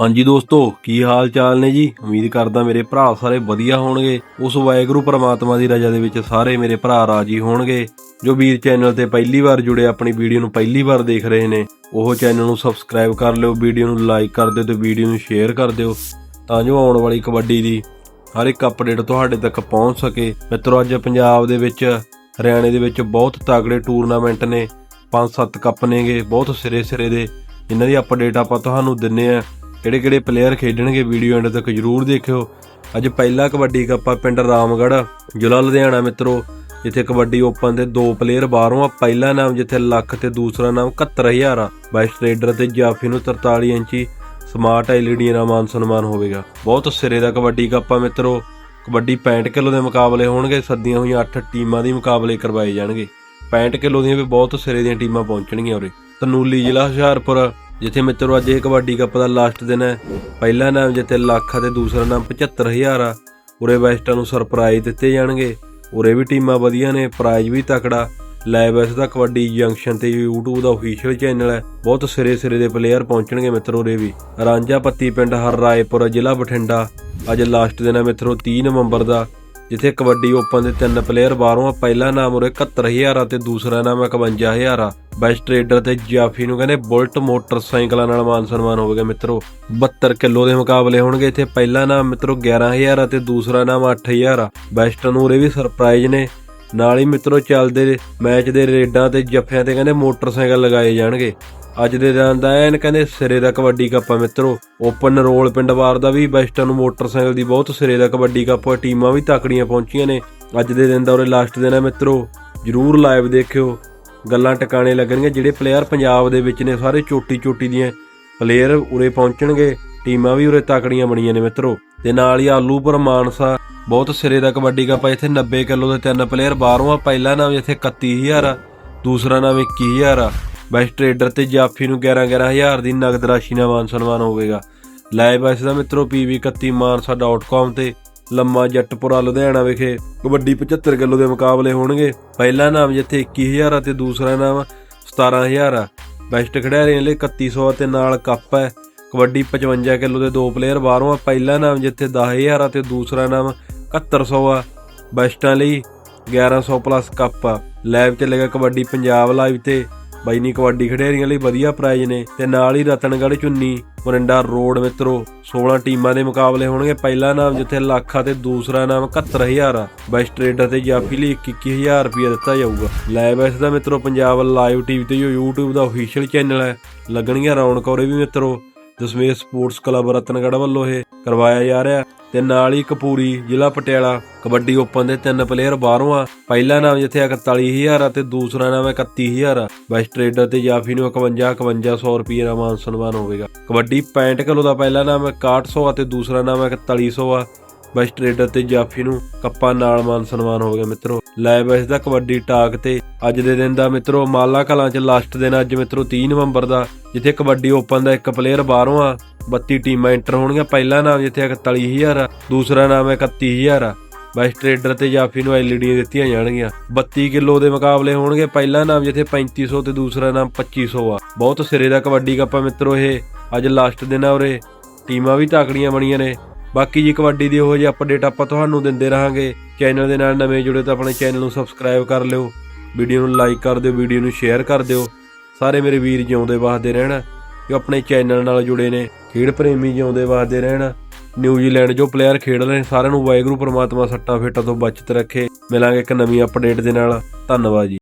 ਹਾਂਜੀ ਦੋਸਤੋ, ਕੀ ਹਾਲ ਚਾਲ ਨੇ ਜੀ? ਉਮੀਦ ਕਰਦਾ ਮੇਰੇ ਭਰਾ ਸਾਰੇ ਵਧੀਆ ਹੋਣਗੇ। ਉਸ ਵਾਹਿਗੁਰੂ ਪ੍ਰਮਾਤਮਾ ਦੀ ਰਜ਼ਾ ਦੇ ਵਿੱਚ ਸਾਰੇ ਮੇਰੇ ਭਰਾ ਰਾਜੀ ਹੋਣਗੇ। ਜੋ ਵੀਰ ਚੈਨਲ ਤੇ ਪਹਿਲੀ ਵਾਰ ਜੁੜੇ ਆਪਣੀ ਵੀਡੀਓ ਨੂੰ ਪਹਿਲੀ ਵਾਰ ਦੇਖ ਰਹੇ ਨੇ, ਉਹ ਚੈਨਲ ਨੂੰ ਸਬਸਕ੍ਰਾਈਬ ਕਰ ਲਿਓ, ਵੀਡੀਓ ਨੂੰ ਲਾਈਕ ਕਰ ਦਿਓ ਤੇ ਵੀਡੀਓ ਨੂੰ ਸ਼ੇਅਰ ਕਰ ਦਿਓ, ਤਾਂ ਜੋ ਆਉਣ ਵਾਲੀ ਕਬੱਡੀ ਦੀ ਹਰ ਇੱਕ ਅਪਡੇਟ ਤੁਹਾਡੇ ਤੱਕ ਪਹੁੰਚ ਸਕੇ। ਮਿੱਤਰੋ, ਅੱਜ ਪੰਜਾਬ ਦੇ ਵਿੱਚ, ਹਰਿਆਣੇ ਦੇ ਵਿੱਚ ਬਹੁਤ ਤਗੜੇ ਟੂਰਨਾਮੈਂਟ ਨੇ। 5-7 ਕੱਪ ਨੇਗੇ, ਬਹੁਤ ਸਿਰੇ ਸਿਰੇ ਦੇ। ਇਹਨਾਂ ਦੀ ਅਪਡੇਟ ਆਪਾਂ ਤੁਹਾਨੂੰ ਦਿੰਨੇ ਆ ਕਿਹੜੇ ਕਿਹੜੇ ਪਲੇਅਰ ਖੇਡਣਗੇ ਵੀਡੀਓ ਐਂਡ ਤੱਕ ਜਰੂਰ ਦੇਖਿਓ। ਅੱਜ ਪਹਿਲਾ ਕਬੱਡੀ ਕੱਪ ਆ ਪਿੰਡ ਰਾਮਗੜ੍ਹ, ਜ਼ਿਲ੍ਹਾ ਲੁਧਿਆਣਾ ਮਿੱਤਰੋ। ਜਿੱਥੇ ਕਬੱਡੀ ਓਪਨ ਦੇ ਦੋ ਪਲੇਅਰ ਬਾਹਰੋਂ ਆ। ਪਹਿਲਾ ਨਾਮ ਜਿੱਥੇ ਲੱਖ ਤੇ ਦੂਸਰਾ ਨਾਮ 71000 ਆ। ਬੈਸਟ ਰੇਡਰ ਤੇ ਜਾਫੀ ਨੂੰ 43 ਇੰਚੀ ਸਮਾਰਟ ਐਲਈਡੀ ਨਾਲ ਮਾਨ ਸਨਮਾਨ ਹੋਵੇਗਾ। ਬਹੁਤ ਸਿਰੇ ਦਾ ਕਬੱਡੀ ਕੱਪ ਆ ਮਿੱਤਰੋ। ਕਬੱਡੀ 65 ਕਿਲੋ ਦੇ ਮੁਕਾਬਲੇ ਹੋਣਗੇ। ਸੱਦੀਆਂ ਹੋਈਆਂ 8 ਟੀਮਾਂ ਦੇ ਮੁਕਾਬਲੇ ਕਰਵਾਏ ਜਾਣਗੇ। 65 ਕਿਲੋ ਦੀਆਂ ਵੀ ਬਹੁਤ ਸਿਰੇ ਦੀਆਂ ਟੀਮਾਂ ਪਹੁੰਚਣਗੀਆਂ ਉਰੇ। ਤਨੂਲੀ ਜ਼ਿਲ੍ਹਾ ਹੁਸ਼ਿਆਰਪੁਰ ਜਿੱਥੇ ਮਿੱਤਰੋ ਅੱਜ ਇਹ ਕਬੱਡੀ ਕੱਪ ਦਾ ਲਾਸਟ ਦਿਨ ਹੈ। ਪਹਿਲਾ ਨਾਮ ਜਿੱਥੇ ਲੱਖ ਅਤੇ ਦੂਸਰਾ ਨਾਮ 75000 ਆ। ਉਰੇ ਬੈਸਟਾਂ ਨੂੰ ਸਰਪ੍ਰਾਈਜ਼ ਦਿੱਤੇ ਜਾਣਗੇ। ਉਰੇ ਵੀ ਟੀਮਾਂ ਵਧੀਆ ਨੇ ਪ੍ਰਾਈਜ਼ ਵੀ ਤਕੜਾ। ਲਾਈਵ ਇਸ ਦਾ ਕਬੱਡੀ ਜੰਕਸ਼ਨ ਤੇ YouTube ਦਾ ਅਫੀਸ਼ੀਅਲ ਚੈਨਲ ਹੈ। ਬਹੁਤ ਸਿਰੇ ਸਿਰੇ ਦੇ ਪਲੇਅਰ ਪਹੁੰਚਣਗੇ ਮਿੱਤਰੋ ਉਰੇ ਵੀ। ਰਾਂਝਾ ਪੱਤੀ ਪਿੰਡ ਹਰ ਰਾਏਪੁਰ ਜ਼ਿਲ੍ਹਾ ਬਠਿੰਡਾ। ਅੱਜ ਲਾਸਟ ਦਿਨ ਹੈ ਮਿੱਤਰੋ 30 ਨਵੰਬਰ ਦਾ। ਜਿੱਥੇ ਕਬੱਡੀ ਓਪਨ ਦੇ ਤਿੰਨ ਪਲੇਅਰ ਬਾਹਰੋਂ ਆ। ਪਹਿਲਾ ਨਾਮ ਉਰੇ 71000 ਆ ਤੇ ਦੂਸਰਾ ਨਾਮ 51000 ਆ। ਬੈਸਟ ਰੇਡਰ ਤੇ ਜਾਫੀ ਨੂੰ ਕਹਿੰਦੇ ਬੁਲਟ ਮੋਟਰਸਾਈਕਲਾਂ ਨਾਲ ਮਾਨ ਸਨਮਾਨ ਹੋਵੇਗਾ ਮਿੱਤਰੋ। 72 ਕਿਲੋ ਦੇ ਮੁਕਾਬਲੇ ਹੋਣਗੇ ਇੱਥੇ। ਪਹਿਲਾ ਨਾਮ ਮਿੱਤਰੋ 11000 ਆ ਦੂਸਰਾ ਨਾਮ 8000 ਬੈਸਟ ਨੂੰ ਉਰੇ ਵੀ ਸਰਪ੍ਰਾਈਜ਼ ਨੇ। ਨਾਲ ਹੀ ਮਿੱਤਰੋ ਚੱਲਦੇ ਮੈਚ ਦੇ ਰੇਡਾਂ ਤੇ ਜੱਫਿਆਂ ਤੇ ਕਹਿੰਦੇ ਮੋਟਰਸਾਈਕਲ ਲਗਾਏ ਜਾਣਗੇ। ਅੱਜ ਦੇ ਦਿਨ ਦਾ ਐਨ ਕਹਿੰਦੇ ਸਿਰੇ ਦਾ ਕਬੱਡੀ ਕੱਪ ਆ ਮਿੱਤਰੋ। ਓਪਨ ਰੋਲ ਪਿੰਡ ਵਾਰ ਦਾ ਵੀ ਬੈਸਟਾਂ ਨੂੰ ਮੋਟਰਸਾਈਕਲ ਦੀ ਬਹੁਤ ਸਿਰੇ ਦਾ ਕਬੱਡੀ ਕੱਪ ਟੀਮਾਂ ਵੀ ਤਕੜੀਆਂ ਪਹੁੰਚੀਆਂ ਨੇ। ਅੱਜ ਦੇ ਦਿਨ ਦਾ ਉਰੇ ਲਾਸਟ ਦਿਨ ਹੈ ਮਿੱਤਰੋ। ਜਰੂਰ ਲਾਈਵ ਦੇਖਿਓ। ਗੱਲਾਂ ਟਿਕਾਣੇ ਲੱਗਣਗੀਆਂ। ਜਿਹੜੇ ਪਲੇਅਰ ਪੰਜਾਬ ਦੇ ਵਿੱਚ ਨੇ, ਸਾਰੇ ਚੋਟੀ ਚੋਟੀ ਦੀਆਂ ਪਲੇਅਰ ਉਰੇ ਪਹੁੰਚਣਗੇ। ਟੀਮਾਂ ਵੀ ਉਰੇ ਤਕੜੀਆਂ ਬਣੀਆਂ ਨੇ ਮਿੱਤਰੋ। ਤੇ ਨਾਲ ਹੀ ਆਲੂਪੁਰ, ਮਾਨਸਾ, ਬਹੁਤ ਸਿਰੇ ਦਾ ਕਬੱਡੀ ਕੱਪ ਆ। ਇੱਥੇ 90 ਕਿਲੋ ਦੇ ਤਿੰਨ ਪਲੇਅਰ ਬਾਹਰੋਂ ਆ। ਪਹਿਲਾ ਨਾਮ ਇੱਥੇ 31000 ਆ, ਦੂਸਰਾ ਨਾਮ 21000 ਆ। ਬੈਸਟ ਟ੍ਰੇਡਰ ਤੇ ਜਾਫੀ ਨੂੰ 11 11000 ਦੀ ਨਗਦ ਰਾਸ਼ੀ ਨਾਲ ਮਾਨ ਸਨਮਾਨ ਹੋਵੇਗਾ। ਲਾਈਵ ਇਸ ਦਾ ਮਿੱਤਰੋ pv31mansa.com ਤੇ। ਲੰਮਾ ਜੱਟਪੁਰਾ, ਲੁਧਿਆਣਾ ਵਿਖੇ ਕਬੱਡੀ 75 ਕਿਲੋ ਦੇ ਮੁਕਾਬਲੇ ਹੋਣਗੇ। ਪਹਿਲਾ ਨਾਮ ਜਿੱਥੇ 21000 ਆ ਤੇ ਦੂਸਰਾ ਨਾਮ 17000 ਆ। ਬੈਸਟ ਖਿਡਾਰੀਆਂ ਲਈ 3100 ਅਤੇ ਨਾਲ ਕੱਪ ਹੈ। ਕਬੱਡੀ 55 ਕਿਲੋ ਦੇ ਦੋ ਪਲੇਅਰ ਬਾਹਰੋਂ ਆ। ਪਹਿਲਾ ਨਾਮ ਜਿੱਥੇ 10000 ਆ ਤੇ ਦੂਸਰਾ ਨਾਮ 7100 ਆ। ਬੈਸਟਾਂ ਲਈ 1100 ਪਲੱਸ ਕੱਪ ਆ। ਲਾਈਵ ਚੱਲੇਗਾ ਕਬੱਡੀ ਪੰਜਾਬ ਲਾਈਵ ਤੇ। ਬਾਈ ਨੀ ਕਬੱਡੀ ਖਿਡਾਰੀਆਂ ਲਈ ਵਧੀਆ ਪ੍ਰਾਈਜ਼ ਨੇ ਤੇ ਨਾਲ ਹੀ ਰਤਨਗੜ੍ਹ ਚੁੰਨੀ, ਮੋਰਿੰਡਾ ਰੋਡ ਮਿੱਤਰੋ 16 ਟੀਮਾਂ ਦੇ ਮੁਕਾਬਲੇ ਹੋਣਗੇ। ਪਹਿਲਾ ਨਾਮ ਜਿੱਥੇ ਲੱਖ ਆ ਤੇ ਦੂਸਰਾ ਨਾਮ 71000 ਆ। ਬੈਸਟ ਟ੍ਰੇਡਰ ਤੇ ਜਾਫੀ ਲਈ 21000 ਰੁਪਏ ਦਿੱਤਾ ਜਾਊਗਾ। ਲਾਈਵ ਇਸ ਦਾ ਮਿੱਤਰੋ, ਪੰਜਾਬ ਲਾਈਵ ਟੀਵੀ ਤੇ ਜੋ YouTube ਦਾ ਅਫੀਸ਼ੀਅਲ ਚੈਨਲ ਹੈ, ਲੱਗਣਗੀਆਂ ਰੌਣਕ ਔਰੇ ਵੀ ਮਿੱਤਰੋ। ਦਸਵੇਂ ਸਪੋਰਟਸ ਕਲੱਬ ਰਤਨਗੜ੍ਹ ਵੱਲੋਂ ਇਹ ਕਰਵਾਇਆ ਜਾ ਰਿਹਾ ਤੇ ਨਾਲ ਹੀ ਕਪੂਰੀ ਜ਼ਿਲ੍ਹਾ ਪਟਿਆਲਾ ਕਬੱਡੀ ਓਪਨ ਦੇ ਤਿੰਨ ਪਲੇਅਰ ਬਾਹਰੋਂ ਆ। ਪਹਿਲਾ ਨਾਮ ਜਿੱਥੇ 41000 ਆ ਤੇ ਦੂਸਰਾ ਨਾਮ 31000 ਆ। ਬੈਸਟ ਟ੍ਰੇਡਰ ਤੇ ਜਾਫੀ ਨੂੰ 51 5100 ਰੁਪਏ ਦਾ ਮਾਨ ਸਨਮਾਨ ਹੋਵੇਗਾ। ਕਬੱਡੀ 65 ਕਿਲੋ ਦਾ ਪਹਿਲਾ ਨਾਮ 6100 ਆ ਤੇ ਦੂਸਰਾ ਨਾਮ 4100 ਆ। ਬੈਸਟ ਟ੍ਰੇਡਰ ਤੇ ਜਾਫੀ ਨੂੰ ਕੱਪਾ ਨਾਲ ਮਾਨ ਸਨਮਾਨ ਹੋ ਗਿਆ ਮਿੱਤਰੋ। ਲੈ ਇਸ ਦਾ ਕਬੱਡੀ ਟਾਕ ਤੇ ਅੱਜ ਦੇ ਦਿਨ ਦਾ ਮਿੱਤਰੋ, ਮਾਲਾ ਕਲਾਂ ਚ ਲਾਸਟ ਦਿਨ ਅੱਜ ਮਿੱਤਰੋ 30 ਨਵੰਬਰ ਦਾ, ਜਿੱਥੇ ਕਬੱਡੀ ਓਪਨ ਦਾ ਇੱਕ ਪਲੇਅਰ ਬਾਹਰੋਂ ਆ 32 ਟੀਮਾਂ ਐਂਟਰ ਹੋਣਗੀਆਂ। ਪਹਿਲਾ ਨਾਮ ਜਿੱਥੇ 41000 ਆ ਦੂਸਰਾ ਨਾਮ ਹੈ 31000 ਆ ਬੈਸਟ ਟ੍ਰੇਡਰ ਤੇ ਜਾਫੀ ਨੂੰ ਐਲਈਡੀ ਦਿੱਤੀਆਂ ਜਾਣਗੀਆਂ। 32 ਕਿਲੋ ਦੇ ਮੁਕਾਬਲੇ ਹੋਣਗੇ। ਪਹਿਲਾ ਨਾਮ ਜਿੱਥੇ 3500 ਤੇ ਦੂਸਰਾ ਨਾਮ 2500 ਆ। ਬਹੁਤ ਸਿਰੇ ਦਾ ਕਬੱਡੀ ਕੱਪ ਆ ਮਿੱਤਰੋ ਇਹ। ਅੱਜ ਲਾਸਟ ਦਿਨ ਆ ਉਰੇ। ਟੀਮਾਂ ਵੀ ਤਾਕੜੀਆਂ ਬਣੀਆਂ ਨੇ। ਬਾਕੀ ਜੀ ਕਬੱਡੀ ਦੀ ਉਹੋ ਜਿਹੀ ਅਪਡੇਟ ਆਪਾਂ ਤੁਹਾਨੂੰ ਦਿੰਦੇ ਰਹਾਂਗੇ। ਚੈਨਲ ਦੇ ਨਾਲ ਨਵੇਂ ਜੁੜੇ ਤਾਂ ਆਪਣੇ ਚੈਨਲ ਨੂੰ ਸਬਸਕ੍ਰਾਈਬ ਕਰ ਲਿਓ। ਵੀਡੀਓ ਨੂੰ ਲਾਈਕ ਕਰ ਦਿਓ ਵੀਡੀਓ ਨੂੰ ਸ਼ੇਅਰ ਕਰ ਦਿਓ। ਸਾਰੇ ਮੇਰੇ ਵੀਰ ਜਿਉਂਦੇ ਵਸਦੇ ਰਹਿਣ, ਜੋ ਆਪਣੇ ਚੈਨਲ ਨਾਲ ਜੁੜੇ ਨੇ, ਖੇਡ ਪ੍ਰੇਮੀ ਜਿਉਂਦੇ ਵਸਦੇ ਰਹਿਣ। ਨਿਊਜ਼ੀਲੈਂਡ ਜੋ ਪਲੇਅਰ ਖੇਡ ਰਹੇ ਨੇ, ਸਾਰਿਆਂ ਨੂੰ ਵਾਹਿਗੁਰੂ, ਪ੍ਰਮਾਤਮਾ ਸੱਟਾਂ ਫੇਟਾਂ ਤੋਂ ਬਚਤ ਰੱਖੇ। ਮਿਲਾਂਗੇ ਇੱਕ ਨਵੀਂ ਅਪਡੇਟ ਦੇ ਨਾਲ। ਧੰਨਵਾਦ ਜੀ।